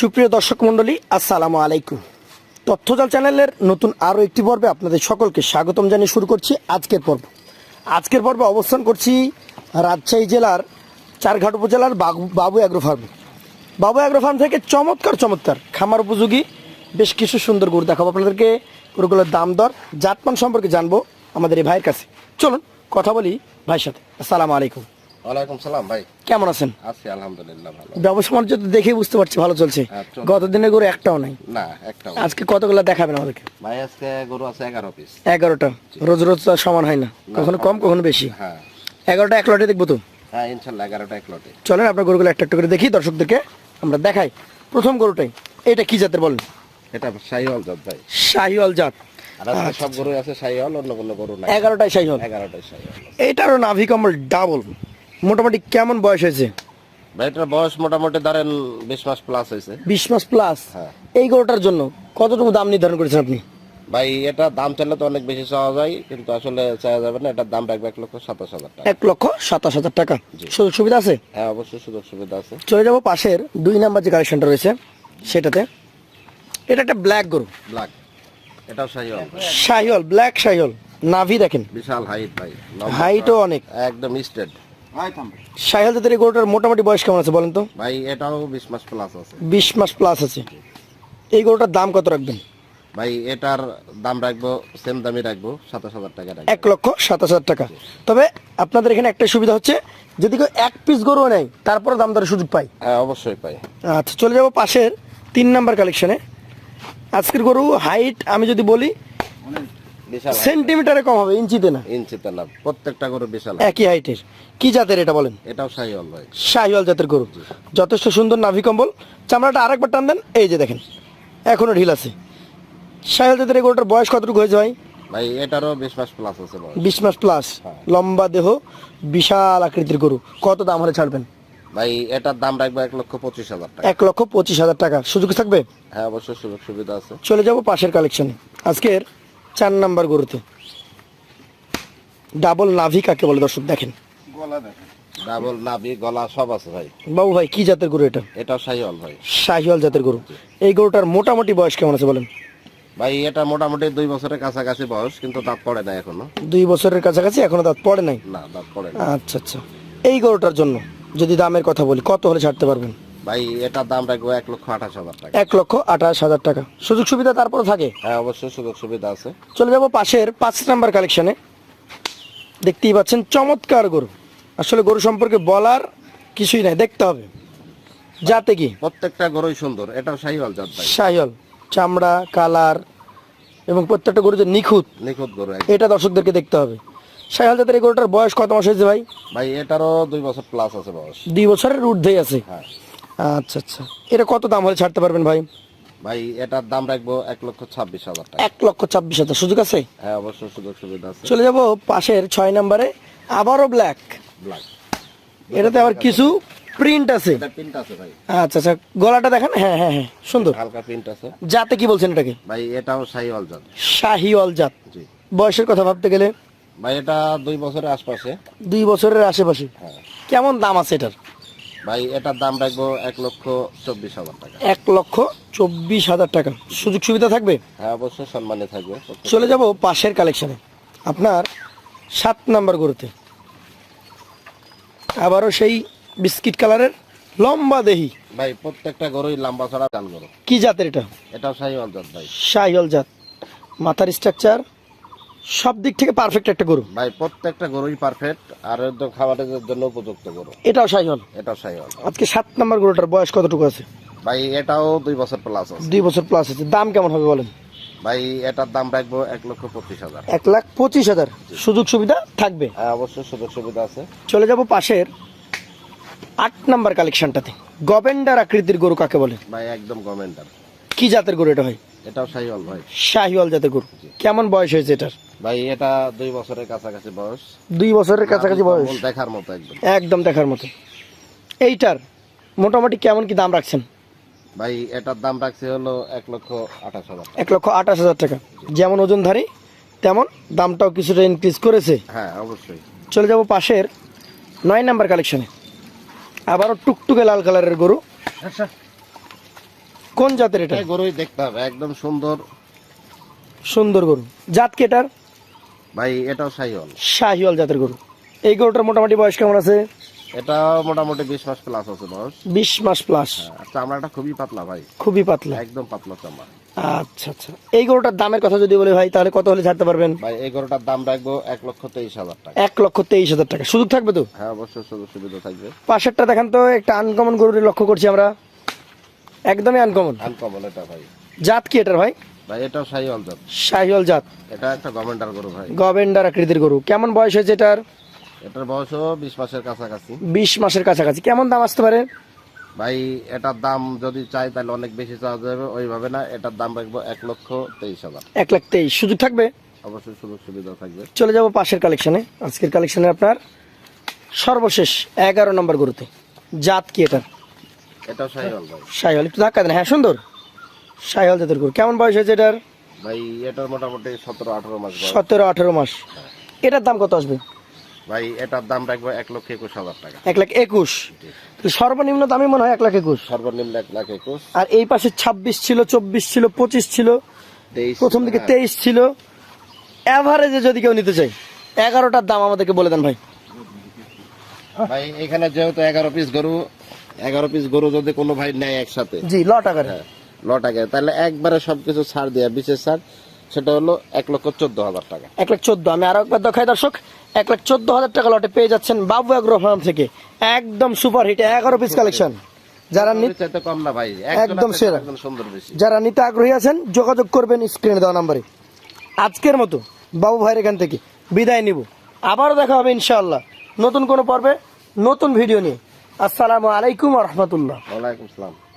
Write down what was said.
সুপ্রিয় দর্শক মণ্ডলী, আসসালামু আলাইকুম। তথ্যজাল চ্যানেলের নতুন আরও একটি পর্বে আপনাদের সকলকে স্বাগতম জানিয়ে শুরু করছি আজকের পর্ব। আজকের পর্বে অবস্থান করছি রাজশাহী জেলার চারঘাট উপজেলার বাবু- বাবু অ্যাগ্রো ফার্মে। বাবু অ্যাগ্রো ফার্ম থেকে চমৎকার চমৎকার খামার উপযোগী, বেশ কিছু সুন্দর গরু দেখাবো আপনাদেরকে। গরুগুলোর দাম দর, জাতমান সম্পর্কে জানব আমাদের এই ভাইয়ের কাছে। চলুন, কথা বলি ভাইয়ের সাথে। আসসালামু আলাইকুম। ওয়ালাইকুম সালাম ভাই। কেমন আছেন? আছি আলহামদুলিল্লাহ ভালো। ব্যবসা বাণিজ্য তো দেখেই বুঝতে পারছি ভালো চলছে। হ্যাঁ, গরু একটাও নাই। না একটা আজকে কতগুলো দেখাবেন আমাদেরকে? ভাই আজকে গরু আছে এগারো পিস এগারোটা। রোজ রোজ তো সমান হয় না। কখনো কম কখনো বেশি। হ্যাঁ। এগারোটা এক লটে দেখব তো? হ্যাঁ ইনশাল্লাহ এগারোটা এক লটে। চলেন আপনার গরুগুলো একটা একটা করে দেখি দর্শকদেরকে আমরা দেখাই। প্রথম গরুটাই এটা কি জাতের বলেন? এটা শাহিওয়াল জাত ভাই। শাহিওয়াল জাত। সব গরু আছে শাহিওয়াল অন্য কোনো গরু নাই। এগারোটাই শাহিওয়াল। এগারোটাই শাহিওয়াল। এইটারও নাভি কম্বল ডাবল মোটামুটি কেমন বয়স হয়েছে? ভাই এটার বয়স মোটামুটি ধরেন বিশ মাস প্লাস হয়েছে। বিশ মাস প্লাস হ্যাঁ। এই গরুটার জন্য কতটুকু দাম নির্ধারণ করেছেন আপনি? ভাই এটা দাম চাইলে তো অনেক বেশি চাওয়া যায় কিন্তু আসলে চাওয়া যাবে না এটার দাম রাখবে এক লক্ষ সাতাশ হাজার টাকা। এক লক্ষ সাতাশ হাজার টাকা। সুযোগ সুবিধা আছে? হ্যাঁ অবশ্যই সুযোগ সুবিধা আছে। চলে যাব পাশের দুই নাম্বার যে কালেকশনটা রয়েছে সেটাতে। এটা একটা ব্ল্যাক গরু। ব্ল্যাক এটাও শাহিওয়াল ভাই। শাহিওল ব্ল্যাক শাহিওল নাভি দেখেন। বিশাল হাইট ভাই। হাইটও অনেক। একদম স্ট্রেট শাহিওল জাতের এই গরুটার মোটামুটি বয়স কেমন আছে বলেন তো? ভাই এটাও বিশ মাস প্লাস আছে। বিশ মাস প্লাস আছে। এই গরুটার দাম কত রাখবেন? ভাই এটার দাম রাখব সেম দামই রাখব সাতাশ হাজার টাকা রাখব। এক লক্ষ সাতাশ হাজার টাকা। তবে আপনাদের এখানে একটা সুবিধা হচ্ছে যদি কেউ এক পিস গরু নেয় তারপরে দাম দরের সুযোগ পাই হ্যাঁ অবশ্যই পাই। আচ্ছা চলে যাব পাশের তিন নাম্বার কালেকশনে আজকের গরু হাইট আমি যদি বলি সেন্টিমিটারে কম হবে ইঞ্চিতে না? ইঞ্চিতে না। প্রত্যেকটা গরু বিশাল একই হাইটের কি জাতের এটা বলেন? এটাও শাহিওয়াল ভাই। শাহিওয়াল জাতের গরু। যথেষ্ট সুন্দর নাভি কম্বল। চামড়াটা আরেকবার টান দেন এই যে দেখেন এখনও ঢিল আছে। শাহিওয়াল জাতের এই গরুটার বয়স কতটুকু হয়েছে ভাই? ভাই এটারও বিশ মাস প্লাস আছে বিশ মাস প্লাস লম্বা দেহ বিশাল আকৃতির গরু। কত দাম হলে ছাড়বেন? ভাই এটার দাম রাখব এক লক্ষ পঁচিশ হাজার টাকা। এক লক্ষ পঁচিশ হাজার টাকা। সুযোগ থাকবে? হ্যাঁ অবশ্যই সুযোগ সুবিধা আছে। চলে যাব পাশের কালেকশনে আজকের চার নাম্বার গরুতে। ডাবল নাভি কাকে বলে দর্শক দেখেন। ডাবল নাভি গলা সব আছে ভাই। বাবু ভাই কি জাতের গরু এটা? এটাও শাহিওয়াল ভাই। শাহিওয়াল জাতের গরু। এই গরুটার মোটামুটি বয়স কেমন আছে বলেন? ভাই এটা মোটামুটি দুই বছরের কাছাকাছি বয়স কিন্তু দাঁত পড়ে না এখনও। দুই বছরের কাছাকাছি এখনও দাঁত পড়ে নাই? না দাঁত পড়ে না আচ্ছা আচ্ছা। এই গরুটার জন্য যদি দামের কথা বলি কত হলে ছাড়তে পারবেন? ভাই এটার দাম রাখব এক লক্ষ আঠাশ হাজার টাকা। এক লক্ষ আঠাশ হাজার টাকা। সুযোগ সুবিধা তারপরে থাকে? হ্যাঁ অবশ্যই সুযোগ সুবিধা আছে। চলে যাব পাশের পাঁচ নাম্বার কালেকশনে। দেখতেই পাচ্ছেন চমৎকার গরু। আসলে গরু সম্পর্কে বলার কিছুই নাই দেখতে হবে। যাতে কি? প্রত্যেকটা গরুই সুন্দর এটাও শাহিওয়াল জাত ভাই। সাহিল চামড়া কালার এবং প্রত্যেকটা গরু যে নিখুঁত নিখুঁত গরু এটা দর্শকদেরকে দেখতে হবে। সাহিল জাতের এই গরুটার বয়স কত মাস হয়েছে ভাই? ভাই এটারও দুই বছর প্লাস আছে বয়স। দুই বছরের ঊর্ধ্বেই আছে। হ্যাঁ। আচ্ছা আচ্ছা। এটা কত দাম হলে ছাড়তে পারবেন ভাই? ভাই এটার দাম রাখব এক লক্ষ ছাব্বিশ হাজার টাকা। এক লক্ষ ছাব্বিশ হাজার সুযোগ আছে? হ্যাঁ অবশ্যই সুযোগ সুবিধা আছে। চলে যাব পাশের ছয় নম্বরে আবারও ব্ল্যাক ব্ল্যাক এটাতে আবার কিছু প্রিন্ট আছে। প্রিন্ট আছে ভাই। আচ্ছা আচ্ছা গলাটা দেখেন। হ্যাঁ হ্যাঁ হ্যাঁ সুন্দর। হালকা প্রিন্ট আছে। জাতে কি বলছেন এটাকে? ভাই এটাও শাহিওয়াল জাত। শাহিওয়াল জাত। জি। বয়সের কথা ভাবতে গেলে? ভাই এটা দুই বছরের আশপাশে। দুই বছরের আশেপাশে। হ্যাঁ। কেমন দাম আছে এটার? ভাই এটার দাম রাখব এক লক্ষ চব্বিশ হাজার টাকা। এক লক্ষ চব্বিশ হাজার টাকা। সুযোগ সুবিধা থাকবে? হ্যাঁ অবশ্যই সম্মানে থাকবে। চলে যাব পাশের কালেকশনে। আপনার সাত নাম্বার গরুতে। আবারও সেই বিস্কিট কালারের লম্বা দেহি। ভাই প্রত্যেকটা গরুই লম্বা ছড়া চাল গরু। কি জাতের এটা? এটাও শাহিওয়াল জাত ভাই। শাহিওয়াল জাত। মাথার স্ট্রাকচার সব দিক থেকে পারফেক্ট একটা গরু। ভাই প্রত্যেকটা গরুই পারফেক্ট আর একদম খাবারের জন্য উপযুক্ত গরু। এটাও শাহিওয়াল এটাও শাহিওয়াল আজকে সাত নম্বর গরুটার বয়স কতটুকু আছে? ভাই এটাও দুই বছর প্লাস আছে। দুই বছর প্লাস আছে। দাম কেমন হবে বলেন? ভাই এটার দাম রাখব এক লক্ষ পঁচিশ হাজার। এক লাখ পঁচিশ হাজার। সুযোগ সুবিধা থাকবে? হ্যাঁ অবশ্যই সুযোগ সুবিধা আছে। চলে যাব পাশের আট নাম্বার কালেকশনটাতে গভেন্ডার আকৃতির গরু কাকে বলে? ভাই একদম গভর্নমেন্টার কি জাতের গরু এটা হয় এটাও শাহিওয়াল ভাই। শাহিওয়াল জাতের গরু। কেমন বয়স হয়েছে এটার? ভাই এটা দুই বছরের কাছাকাছি বয়স। দুই বছরের কাছাকাছি বয়স? দেখার মতো একদম। একদম দেখার মতো। এইটার মোটামুটি কেমন কি দাম রাখছেন? ভাই এটার দাম রাখছে হলো এক লক্ষ আঠাশ হাজার এক লক্ষ আঠাশ হাজার টাকা। যেমন ওজনধারী তেমন দামটাও কিছুটা ইনক্রিজ করেছে। হ্যাঁ অবশ্যই। চলে যাব পাশের নয় নাম্বার কালেকশনে আবারও টুকটুকে লাল কালারের গরু। কোন জাতের এটা? গরুই দেখতে হবে একদম সুন্দর। সুন্দর গরু। জাত কেটার ভাই এটাও সাইহল। শাহিওয়াল জাতের গরু। এই গরুটার মোটামুটি বয়স কেমন আছে? এটা মোটামুটি বিশ মাস প্লাস আছে বয়স। বিশ মাস প্লাস আর চামড়াটা খুবই পাতলা ভাই। খুবই পাতলা। একদম পাতলা চামড়া। আচ্ছা আচ্ছা। এই গরুটার দামের কথা যদি বলে ভাই তাহলে কত হলে ছাড়তে পারবেন? ভাই এই গরুটার দাম রাখব এক লক্ষ তেইশ হাজার টাকা। এক লক্ষ তেইশ হাজার টাকা। সুযোগ থাকবে তো? হ্যাঁ অবশ্যই সুযোগ সুবিধা থাকবে। পাশেরটা দেখেন তো একটা আনকমন গরুর লক্ষ্য করছি আমরা। একদমই আনকমন আনকমন এটা ভাই। জাত কি এটার ভাই? ভাই এটাও জাত। শাহিওয়াল জাত। এটা একটা গরু ভাই। গভেন্ডার আকৃতির গরু। কেমন বয়স হয়েছে এটার? এটার বয়সও বিশ মাসের কাছাকাছি। বিশ মাসের কাছাকাছি। কেমন দাম আসতে পারে? ভাই এটার দাম যদি চাই তাহলে অনেক বেশি চাওয়া যাবে ওইভাবে না। এটার দাম রাখব এক লক্ষ তেইশ হাজার। এক লাখ তেইশ। সুযোগ থাকবে? অবশ্যই সুযোগ সুবিধা থাকবে। চলে যাব পাশের কালেকশনে। আজকের কালেকশনে আপনার সর্বশেষ এগারো নম্বর গরুতে। জাত কি এটা এটাও সাইহল ভাই। সাইহল একটু ধাক্কা দেন। হ্যাঁ সুন্দর। সাইহল জাতের গরু। কেমন বয়স হয়েছে এটার? ভাই এটার মোটামুটি সতেরো আঠারো মাস সতেরো আঠেরো মাস। এটার দাম কত আসবে? ভাই এটার দাম রাখব এক লক্ষ একুশ হাজার টাকা। এক লাখ একুশ? সর্বনিম্ন দামই মনে হয় এক লাখ একুশ? সর্বনিম্ন এক লাখ একুশ। আর এই পাশে ছাব্বিশ ছিল চব্বিশ ছিল পঁচিশ ছিল প্রথম দিকে হ্যাঁ। তেইশ ছিল। অ্যাভারেজে যদি কেউ নিতে চাই এগারোটার দাম আমাদেরকে বলে দেন ভাই। ভাই এখানে যেহেতু এগারো পিস গরু এগারো পিস গরু যদি কোনো ভাই নেয় একসাথে। জি লট আকারে। হ্যাঁ লটাকে তাহলে একবারে সবকিছু ছাড় দেওয়া বিশেষ ছাড় সেটা হলো এক লক্ষ চোদ্দ হাজার টাকা। এক লাখ চোদ্দ আমি আরও একবার দেখাই দর্শক এক লাখ চোদ্দ হাজার টাকা লটে পেয়ে যাচ্ছেন বাবু অ্যাগ্রো ফার্ম থেকে। একদম সুপার হিট এগারো পিস কালেকশন যারা নি- কম না ভাই একদম সেরা। সুন্দর বেশি। যারা নিতে আগ্রহী আছেন যোগাযোগ করবেন স্ক্রিনে দেওয়া নাম্বারে। আজকের মতো বাবু ভাইয়ের এখান থেকে বিদায় নিব। আবারও দেখা হবে ইনশাআল্লাহ। নতুন কোনো পর্বে নতুন ভিডিও নিয়ে। আসসালামু আলাইকুম রহমতুল্লাহ। ওয়ালাইকুম সালাম